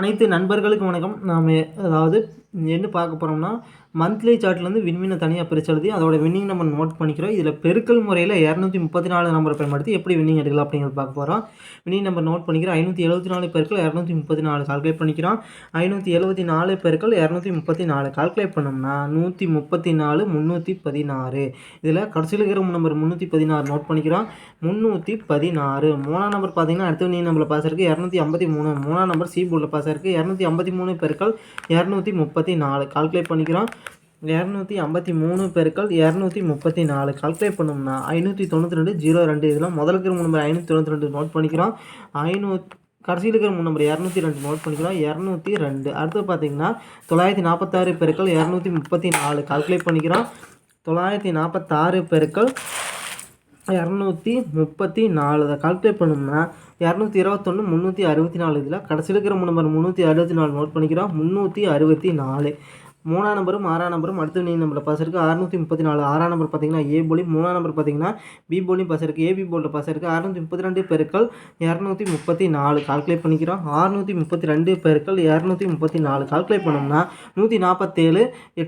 அனைத்து நண்பர்களுக்கும் வணக்கம். நாம் அதாவது என்ன பார்க்க போகிறோம்னா மந்த்லி சார்ட்லேருந்து விண்மீனை தனியாக பிரித்து எழுதி அதோட வின்னிங் நம்ம நோட் பண்ணிக்கிறோம். இதில் பெருக்கல் முறையில் இரநூத்தி முப்பத்தி நாலு நம்பரை பயன்படுத்தி எப்படி வின்னிங் எடுக்கலாம் அப்படிங்கிறது பார்க்க போகிறோம் வின்னிங் நம்பர் நோட் பண்ணிக்கிறோம். ஐநூற்றி எழுபத்தி நாலு பெருக்கள் இரநூத்தி முப்பத்தி நாலு கால்குலேட் பண்ணிக்கிறோம். ஐநூற்றி எழுபத்தி நாலு பெருக்கள் இரநூத்தி முப்பத்தி நாலு கால்குலேட் பண்ணோம்னா நூற்றி முப்பத்தி நாலு முந்நூற்றி பதினாறு. இதில் கடைசியில் இருக்கிற நம்பர் முந்நூற்றி பதினாறு நோட் பண்ணிக்கிறோம். முந்நூற்றி பதினாறு. மூணாம் நம்பர் பார்த்தீங்கன்னா அடுத்த வின்னிங் நம்பரில் பாஸ் இருக்குது இரநூத்தி ஐம்பத்தி மூணு. மூணாம் நம்பர் சி போர்டில் பாஸ் இருக்குது இரநூத்தி ஐம்பத்தி மூணு பெருக்கள் இரநூத்தி முப்பத்தி நாலு. கால்குலேட் பண்ணிக்கிறோம். இரநூத்தி ஐம்பத்தி மூணு பெருக்கள் இரநூத்தி முப்பத்தி நாலு. கால்குலேட் பண்ணோம்னா ஐநூற்றி தொண்ணூற்றி ரெண்டு ஜீரோ ரெண்டு. இதெல்லாம் முதல் இருக்கிற மூணு நம்பர் ஐநூற்றி தொண்ணூற்றி ரெண்டு நோட் பண்ணிக்கிறோம். ஐநூ கடைசியில் இருக்கிற மூணு நம்பர் இரநூத்தி ரெண்டு நோட் பண்ணிக்கிறோம். இரநூத்தி ரெண்டு. அடுத்து பார்த்தீங்கன்னா தொள்ளாயிரத்தி நாற்பத்தாறு பெருக்கள் இரநூத்தி முப்பத்தி நாலு. கால்குலேட் பண்ணிக்கிறோம். தொள்ளாயிரத்தி நாற்பத்தாறு பெருக்கள் இரநூத்தி முப்பத்தி நாலு. அதை கால்குலேட் பண்ணோம்னா இரநூத்தி இருபத்தொன்று முந்நூற்றி அறுபத்தி நாலு. இதில் கடைசியில் இருக்கிற நம்பர் முந்நூற்றி அறுபத்தி நாலு நோட் பண்ணிக்கிறோம். முந்நூற்றி அறுபத்தி நாலு. மூணாம் நம்பரும் ஆறாம் நம்பரும் அடுத்த நீ நம்பரில் பஸ் இருக்குது அறுநூற்றி முப்பத்தி நாலு. ஆறாம் நம்பர் பார்த்தீங்கன்னா ஏ போலி மூணாம் நம்பர் பார்த்தீங்கன்னா பி போலியும் பஸ் இருக்குது ஏபி போலில் பஸ் இருக்குது அறுநூற்றி முப்பத்தி ரெண்டு பெருக்கள் இரநூத்தி முப்பத்தி நாலு. கால்குலேட் பண்ணிக்கிறோம். அறுநூற்றி முப்பத்தி ரெண்டு பெருக்கள் இரநூத்தி முப்பத்தி நாலு. கால்குலேட் பண்ணோம்னா நூற்றி நாற்பத்தேழு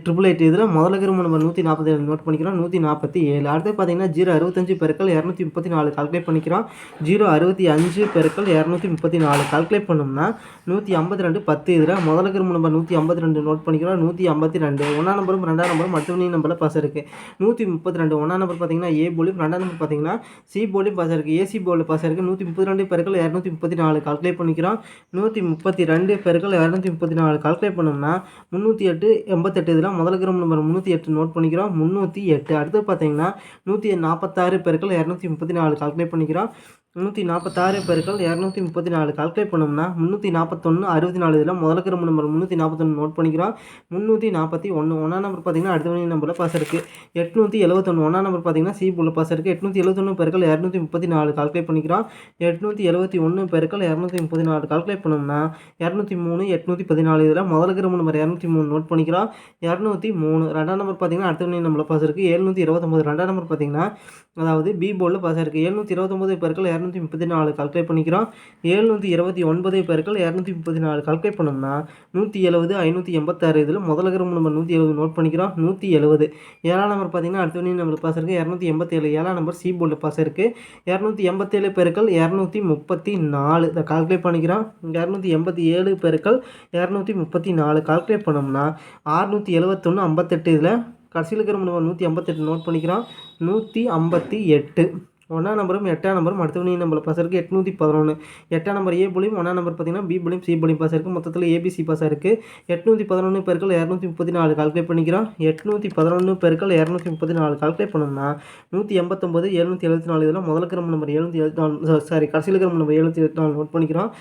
ட்ரிபிள் எயிட் இதில் முதல்ல இருக்கிற நம்பர் நூற்றி நாற்பத்தேழு நோட் பண்ணிக்கிறோம். நூற்றி நாற்பத்தி ஏழு. அடுத்து பார்த்தீங்கன்னா ஜீரோ அறுபத்தஞ்சு பெருக்கள் இரநூத்தி முப்பத்தி நாலு. கால்குலேட் பண்ணிக்கிறோம். ஜீரோ அறுபத்தி அஞ்சு பெருக்கள் இரநூத்தி முப்பத்தி நாலு. கால்குலேட் பண்ணோம்னா நூற்றி ஐம்பத்தி ரெண்டு பத்து இதில் முதல்ல இருக்கிற நம்பர் நூற்றி ஐம்பத்தி ரெண்டு நோட் பண்ணிக்கிறோம். நூற்றி நூற்றி ஐம்பத்தி ரெண்டு ஒன்றாம் நம்பரும் ரெண்டாம் நம்பரும் மற்றவனி நம்பரில் பஸ் இருக்குது நூற்றி முப்பத்தி ரெண்டு ஒன்றாம் நம்பர் பார்த்தீங்கன்னா ஏ போலியும் ரெண்டாம் நம்பர் பார்த்தீங்கன்னா சி போலியும் பாஸ் இருக்குது ஏசி போலில் பஸ் இருக்குது நூற்றி முப்பத்தி ரெண்டு பெருக்கள் இரநூத்தி முப்பத்தி நாலு கால்குலேட் பண்ணிக்கிறோம். நூற்றி முப்பத்தி ரெண்டு பெருக்கள் இரநூத்தி முப்பத்தி நாலு கால்குலேட் பண்ணோம்னா முந்நூற்றி எட்டு எண்பத்தெட்டு இதெல்லாம் முதல் கிராம் நம்பர் முந்நூற்றி எட்டு நோட் பண்ணிக்கிறோம். முந்நூற்றி எட்டு. அடுத்து பார்த்தீங்கன்னா நூற்றி நாற்பத்தாறு பெருக்கள் இரநூத்தி முப்பத்தி நாலு கால்குலேட் பண்ணிக்கிறோம். முந்நூற்றி நாற்பத்தாறு பெருக்கள் இரநூத்தி முப்பத்தி நாலு. கால்குலேட் பண்ணோம்னா முந்நூற்றி நாற்பத்தொன்று அறுபத்தி நாலு இதில் முதல்ல கிரம நம்பர் முந்நூற்றி நாற்பத்தொன்று நோட் பண்ணிக்கிறோம். முந்நூற்றி நாற்பத்தி ஒன்று ஒன்றாம் நம்பர் பார்த்தீங்கன்னா அடுத்த மணி நம்பரில் பாஸ் இருக்குது எட்நூற்றி எழுபத்தொன்று ஒன்றாம் நம்பர் பார்த்தீங்கன்னா சி புள்ள பாஸ் இருக்குது எட்நூற்றி எழுபத்தொன்று பெருக்கள் இரநூத்தி முப்பத்தி நாலு. கால்குலேட் பண்ணிக்கிறோம். எட்நூற்றி எழுபத்தி ஒன்று பெருக்கள் இரநூத்தி முப்பத்தி நாலு. கால்குலேட் பண்ணோம்னா இரநூத்தி மூணு எட்நூற்றி பதினாலு இதில் முதல்ல கிரம நம்பர் இரநூத்தி மூணு நோட் பண்ணிக்கிறோம். இரநூத்தி மூணு. ரெண்டாம் நம்பர் பார்த்தீங்கன்னா அடுத்த மணி நம்பரில் பாஸ் இருக்குது எழுநூற்றி இருபத்தொம்பது. ரெண்டாம் நம்பர் பார்த்தீங்கன்னா அதாவது பி போர்டில் பாஸ் இருக்குது எழுநூற்றி இருபத்தொம்பது பெருக்கள் இரநூத்தி முப்பத்தி நாலு கால்குலேட் பண்ணிக்கிறோம். எழுநூற்றி இருபத்தி ஒன்பது பேருக்கள் இரநூத்தி முப்பத்தி நாலு கால்குலேட் பண்ணோம்னா நூற்றி எழுபது ஐநூற்றி எண்பத்தாறு இதில் முதல்ல இருக்கிற நம்பர் நூற்றி எழுபது நோட் பண்ணிக்கிறோம். நூற்றி எழுபது ஏழாம் நம்பர் பார்த்தீங்கன்னா அடுத்த நம்பர் பாஸ் இருக்குது இரநூத்தி எண்பத்தேழு ஏழாம் நம்பர் சி போர்டில் பாஸ் இருக்குது இரநூத்தி எண்பத்தேழு பேருக்கள் இரநூத்தி முப்பத்தி நாலு இதை கால்குலேட் பண்ணிக்கிறோம். இரநூத்தி எண்பத்தி ஏழு பேருக்கள் இரநூத்தி முப்பத்தி நாலு கால்குலேட் பண்ணோம்னா ஆறுநூற்றி எழுபத்தொன்று ஐம்பத்தெட்டு இதில் கடைசியில் இருக்கிற நம்பர் நூற்றி ஐம்பத்தெட்டு நோட் பண்ணிக்கிறோம். நூற்றி ஐம்பத்தி எட்டு. ஒன்றாம் நம்பரும் எட்டாம் நம்பரும் அடுத்த நம்பர் பாஸ் இருக்குது எட்நூற்றி பதினொன்று எட்டாம் நம்பர் ஏ புலியும் ஒன்றாம் நம்பர் பார்த்தீங்கன்னா பி புலியும் சி புலியும் பாஸ் இருக்குது மொத்தத்தில் ஏபிசி பாஸ் இருக்குது எட்நூற்றி பதினொன்று பெருக்கள் இரநூத்தி முப்பத்தி நாலு கால்குலேட் பண்ணிக்கிறோம். எட்நூற்றி பதினொன்று பெருக்கள் இரநூத்தி முப்பத்தி நாலு கால்குலேட் பண்ணோம்னா நூற்றி எண்பத்தொம்பது எழுநூற்றி எழுபத்தி நாலு இதெல்லாம் முதல் கிரம நம்பர் எழுநூற்றி எழுபத்தி நாலு சாரி கடைசியில் கிரம நம்பர் எழுநூற்றி எழுபத்தி நாலு நோட் பண்ணிக்கிறோம்.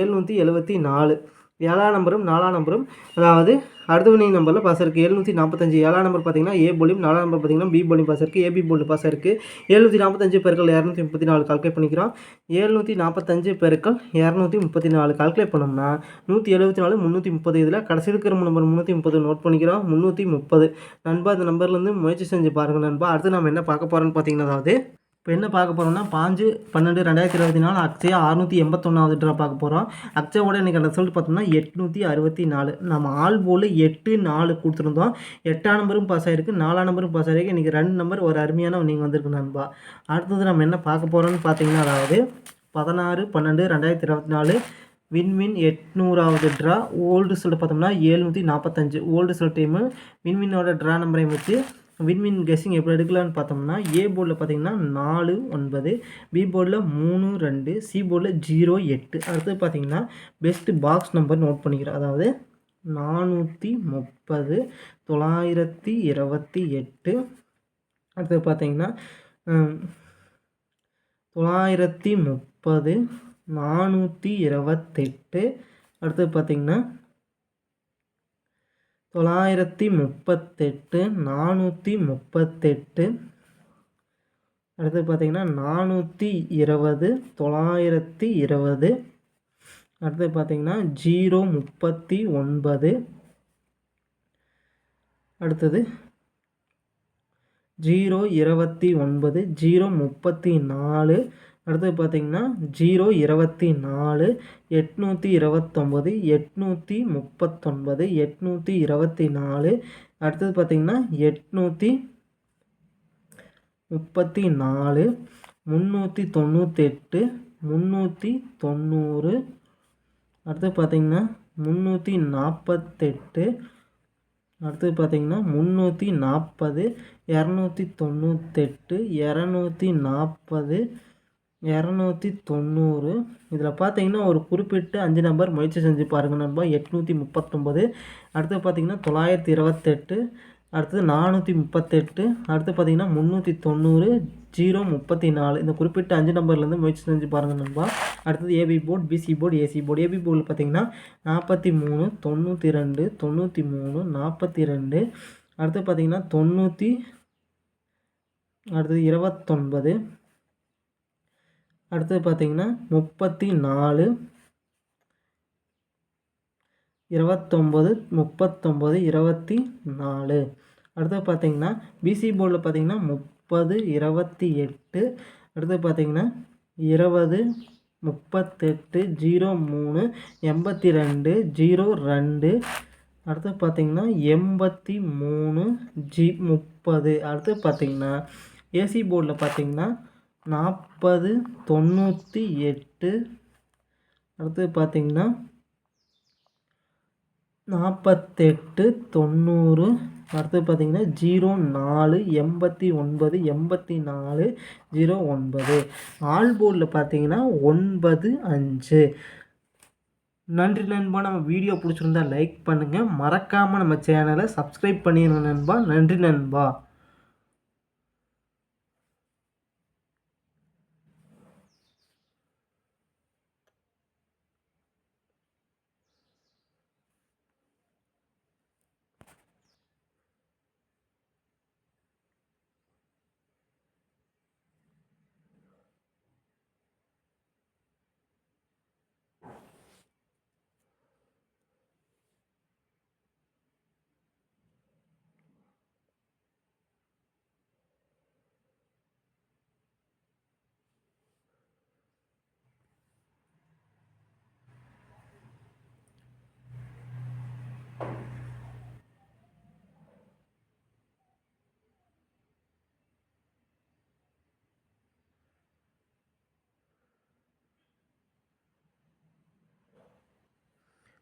எழுநூற்றி எழுபத்தி நாலு ஏழாம் நம்பரும் நாலாம் நம்பரும் அதாவது அடுத்த வினை நம்பரில் பாஸ் இருக்குது எழுநூற்றி நாற்பத்தஞ்சு ஏழாம் நம்பர் பார்த்தீங்கன்னா ஏ போலியும் நாலாம் நம்பர் பார்த்தீங்கன்னா பி போலியும் பாஸ் இருக்குது ஏபி போலி பாஸ் இருக்குது எழுநூற்றி நாற்பத்தஞ்சு பெருக்கள் இரநூத்தி முப்பத்தி நாலு கால்குலேட் பண்ணிக்கிறோம். எழுநூற்றி நாற்பத்தஞ்சு பெருக்கள் இரநூத்தி முப்பத்தி நாலு கால்குலேட் பண்ணோம்னா நூற்றி எழுபத்தி நாலு முந்நூற்றி முப்பது. இதில் கடைசி இருக்கிற நம்பர் முந்நூற்றி முப்பது நோட் பண்ணிக்கிறோம். முந்நூற்றி முப்பது. நண்பா இந்த நம்பர்லேருந்து முயற்சி செஞ்சு பாருங்கள் நண்பா. அடுத்து நம்ம என்ன பார்க்க போகிறோன்னு பார்த்தீங்கன்னா அதாவது இப்போ என்ன பார்க்க போகிறோம்னா பாஞ்சு பன்னெண்டு ரெண்டாயிரத்தி இருபத்தி நாலு அக்ஷயா அறுநூற்றி எண்பத்தொன்னாவது ட்ரா பார்க்க போகிறோம் அக்ஷயோட இன்றைக்கி ரிசல்ட் பார்த்தோம்னா எட்நூற்றி அறுபத்தி நாலு. நம்ம ஆள் போல் எட்டு நாலு கொடுத்துருந்தோம். எட்டாம் நம்பரும் பாஸ் ஆகிருக்கு நாலாம் நம்பரும் பாஸ் ஆகிருக்கு இன்றைக்கி ரெண்டு நம்பர் ஒரு அருமையான நீங்கள் வந்திருக்கு நண்பா. அடுத்தது நம்ம என்ன பார்க்க போகிறோம்னு பார்த்தீங்கன்னா அதாவது பதினாறு பன்னெண்டு ரெண்டாயிரத்தி இருபத்தி நாலு வின்வின் எட்நூறாவது ட்ரா ஓல்டு ரிசல்ட் பார்த்தோம்னா ஏழ்நூற்றி நாற்பத்தஞ்சு ஓல்டு ரிசல்ட் டைமு வின்வின்னோட ட்ரா நம்பரையும் வச்சு வின்வின் கெஸ்ஸிங் எப்படி எடுக்கலான்னு பார்த்தோம்னா ஏ போர்டில் பார்த்தீங்கன்னா நாலு ஒன்பது பி போர்டில் மூணு ரெண்டு சி போர்டில் ஜீரோ எட்டு. அடுத்தது பார்த்தீங்கன்னா பெஸ்ட்டு பாக்ஸ் நம்பர் நோட் பண்ணிக்கிறோம். அதாவது நானூற்றி முப்பது தொள்ளாயிரத்தி இருபத்தி எட்டு. அடுத்தது பார்த்தீங்கன்னா தொள்ளாயிரத்தி முப்பது நானூற்றி இருபத்தெட்டு. அடுத்தது பார்த்திங்கன்னா தொள்ளாயிரத்தி முப்பத்தெட்டு நானூற்றி முப்பத்தெட்டு. அடுத்து பார்த்திங்கன்னா நானூற்றி இருபது தொள்ளாயிரத்தி இருபது. அடுத்து பார்த்திங்கன்னா ஜீரோ முப்பத்தி ஒன்பது. அடுத்தது ஜீரோ இருபத்தி ஒன்பது ஜீரோ முப்பத்தி நாலு. அடுத்தது பார்த்தீங்கன்னா ஜீரோ இருபத்தி நாலு எட்நூற்றி இருபத்தொம்பது எட்நூற்றி முப்பத்தொன்பது எட்நூற்றி இருபத்தி நாலு. அடுத்தது பார்த்திங்கன்னா எட்நூற்றி முப்பத்தி நாலு முந்நூற்றி தொண்ணூற்றெட்டு முந்நூற்றி தொண்ணூறு. அடுத்து பார்த்தீங்கன்னா முந்நூற்றி நாற்பத்தெட்டு அடுத்தது பார்த்தீங்கன்னா முந்நூற்றி நாற்பது இரநூத்தி தொண்ணூத்தெட்டு இரநூத்தி நாற்பது இரநூத்தி தொண்ணூறு. இதில் பார்த்தீங்கன்னா ஒரு குறிப்பிட்ட அஞ்சு நம்பர் முயற்சி செஞ்சு பாருங்கள் நண்பா. எட்நூற்றி முப்பத்தொம்பது. அடுத்து பார்த்தீங்கன்னா தொள்ளாயிரத்தி இருபத்தெட்டு. அடுத்தது நானூற்றி முப்பத்தெட்டு. அடுத்து பார்த்தீங்கன்னா முந்நூற்றி தொண்ணூறு. ஜீரோ முப்பத்தி நாலு. இந்த குறிப்பிட்ட அஞ்சு நம்பர்லேருந்து முயற்சி செஞ்சு பாருங்கள் நண்பா. அடுத்தது A B board P C board A C board. A B போர்டில் பார்த்தீங்கன்னா நாற்பத்தி மூணு தொண்ணூற்றி ரெண்டு தொண்ணூற்றி மூணு நாற்பத்தி ரெண்டு. அடுத்து பார்த்தீங்கன்னா தொண்ணூற்றி அடுத்தது இருபத்தொன்பது. அடுத்தது பார்த்தீங்கன்னா முப்பத்தி நாலு இருபத்தொம்பது முப்பத்தொம்பது இருபத்தி நாலு அடுத்தது பார்த்தீங்கன்னா பிசி போர்டில் பார்த்தீங்கன்னா முப்பது இருபத்தி எட்டு. அடுத்து பார்த்தீங்கன்னா இருபது முப்பத்தெட்டு ஜீரோ மூணு எண்பத்தி ரெண்டு ஜீரோ ரெண்டு. அடுத்து பார்த்தீங்கன்னா எண்பத்தி மூணு ஜி முப்பது. அடுத்து பார்த்தீங்கன்னா ஏசி போர்டில் பார்த்தீங்கன்னா நாற்பது தொண்ணூற்றி எட்டு. அடுத்து பார்த்திங்கன்னா நாற்பத்தெட்டு தொண்ணூறு. அடுத்தது பார்த்திங்கன்னா ஜீரோ நாலு எண்பத்தி ஒன்பது எண்பத்தி நாலு ஜீரோ ஒன்பது. ஆல் போர்டில் பார்த்திங்கன்னா ஒன்பது அஞ்சு. நன்றி நண்பா. நம்ம வீடியோ பிடிச்சிருந்தா லைக் பண்ணுங்கள் மறக்காமல் நம்ம சேனலை சப்ஸ்கிரைப் பண்ணிடுங்க நண்பா. நன்றி நண்பா.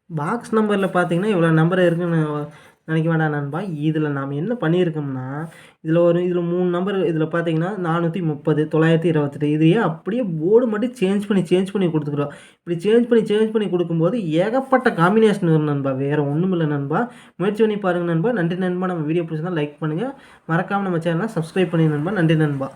பாக்ஸ் நம்பரில் பார்த்தீங்கன்னா இவ்வளோ நம்பர் இருக்குன்னு நினைக்க வேண்டாம் நண்பா. இதில் நாம் என்ன பண்ணியிருக்கோம்னா இதில் ஒரு இதில் மூணு நம்பர் இதில் பார்த்தீங்கன்னா நானூற்றி முப்பது தொள்ளாயிரத்தி இருபத்தெட்டு. இதையே அப்படியே போர்டு மட்டும் சேஞ்ச் பண்ணி சேஞ்ச் பண்ணி கொடுத்துக்குறோம்? இப்படி சேஞ்ச் பண்ணி சேஞ்ச் பண்ணி கொடுக்கும்போது ஏகப்பட்ட காம்பினேஷன் வரும் நண்பா. வேறு ஒன்றும் இல்லை நண்பா. முயற்சி பண்ணி பாருங்கள் நண்பா. நன்றி நண்பா. நம்ம வீடியோ பிடிச்சிருந்தா லைக் பண்ணுங்கள் மறக்காமல் நம்ம சேனலை சப்ஸ்கிரைப் பண்ணி நண்பா. நன்றி நண்பா.